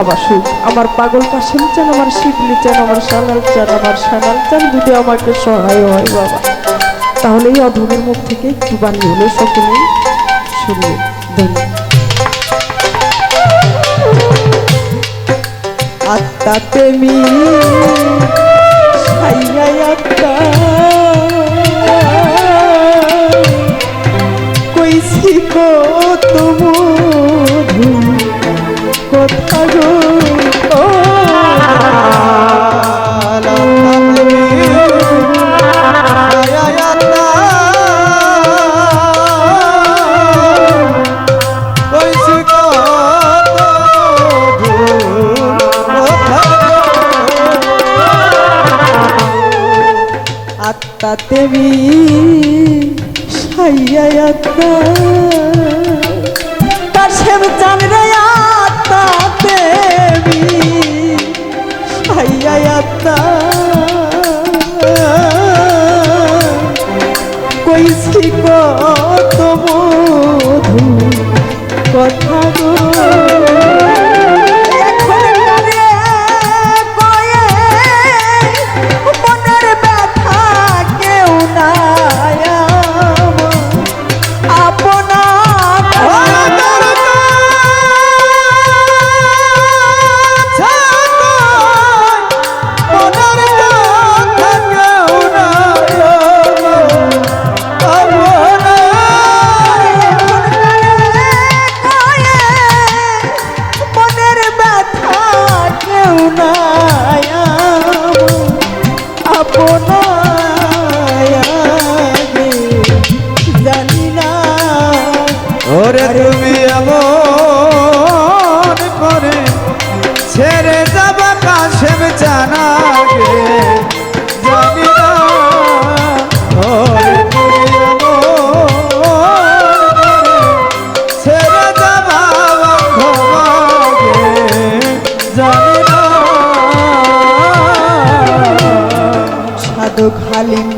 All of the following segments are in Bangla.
আমার পাগল পাশাল চান আমার শিবলি চান আমার সালাল চান, আমার সালাল চান, যদি আমাকে সহায় হয় বাবা। তাহলে এই অধমের মুখ থেকে একটু বাণী হলে সকলেই শুনবে। ধন্যবাদ। আত্মাতে মি ছাইয়াই আত্মা দেবী সাইয়াই আত্মা। কাশেম চান রে আত্মা দেবী সাইয়াই আত্মা। কইছি কত মধু কথা গো।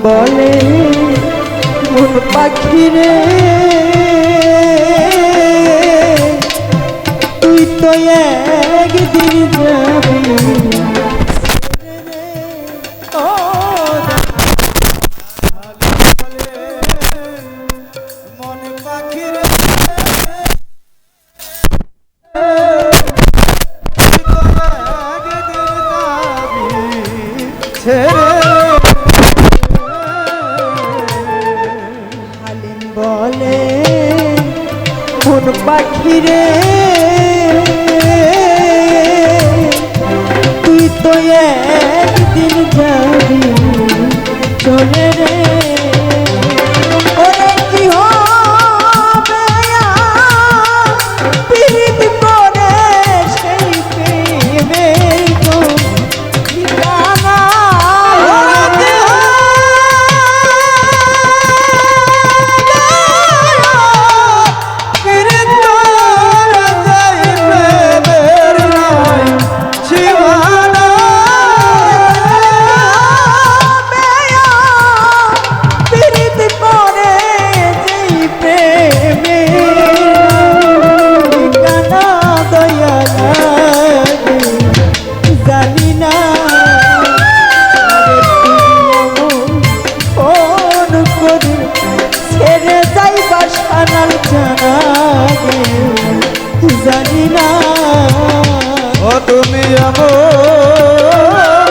বলে মন পাখিরে তুই তো একদিন যাবি ও মন পাখিরে তুই তো একদিন যাবি চলে রে। জানি না। ও তুমি আমার